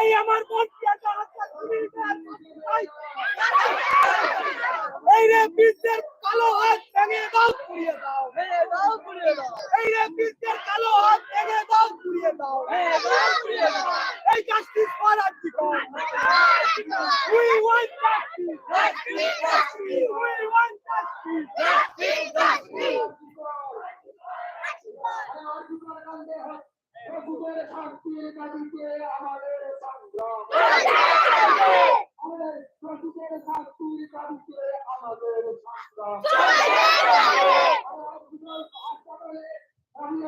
এই আমার। এই রে বীরদের কালো হাত ভেঙে দাও, পুড়িয়ে দাও। এই রে বীরদের কালো হাত ভেঙে দাও, পুড়িয়ে দাও। এই justice for we want justice we want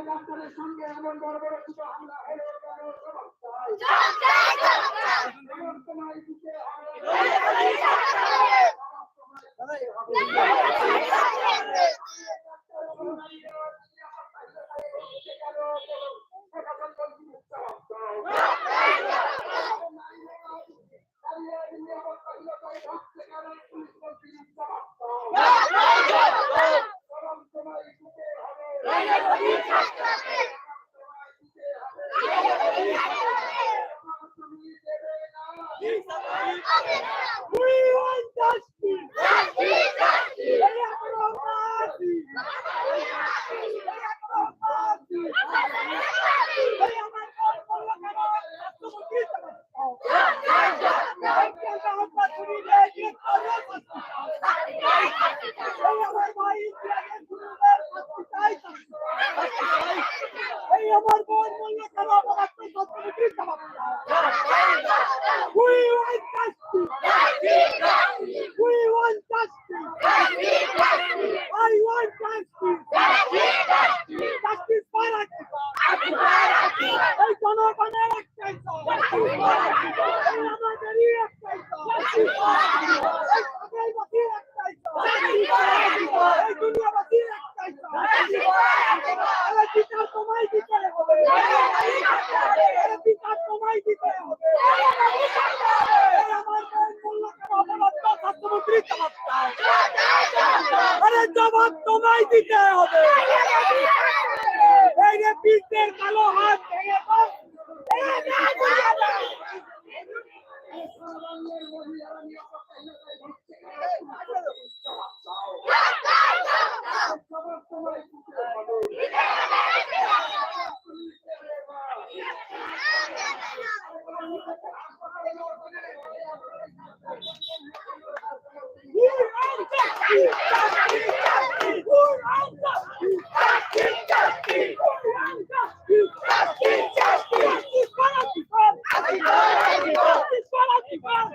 ডাক্তারের সঙ্গে এমন বড় বড় কিছু হামলা হলো কেন জবাব চাই জবাব তোমায় দিতে হবে উই ওয়ান্ট জাস্টিস এই এখনও বাকি এই এখনও বাকি এই আমার মন বলল কেন স্বাস্থ্যমন্ত্রী জবাব দাও এই কেন্দ্র হাসপাতাল পুলিশে গিয়ে করো শাস্তি চাও। এই আমার ভাই ইন্ডিয়াকে গুরুদের শাস্তি চাই শাস্তি চাই। এই আমার বোন বলল কেন আমার স্বাস্থ্যমন্ত্রী জবাব দাও We want justice. We want justice. I want justice. Justice for Akita. এই জনগণের একটাই চাই। এই আমাদেরই একটাই চাই। এই সবাইবাসীর একটাই চাই। এই দুনিয়াবাসীর একটাই চাই। এই বিচার তোমায় দিতে হবে। এই বিচার তোমায় দিতে হবে। এই আমার বোন বলল কেন অপরাধ স্বাস্থ্যমন্ত্রী জবাব তোমায় দিতে হবে এই যে কালো হাত দাও। We want justice. We want justice. We want justice. Justice for Akita. Justice for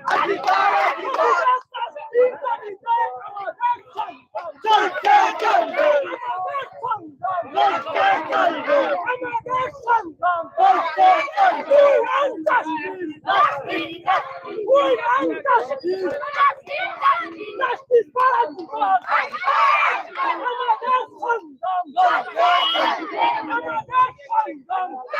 Come on, come on.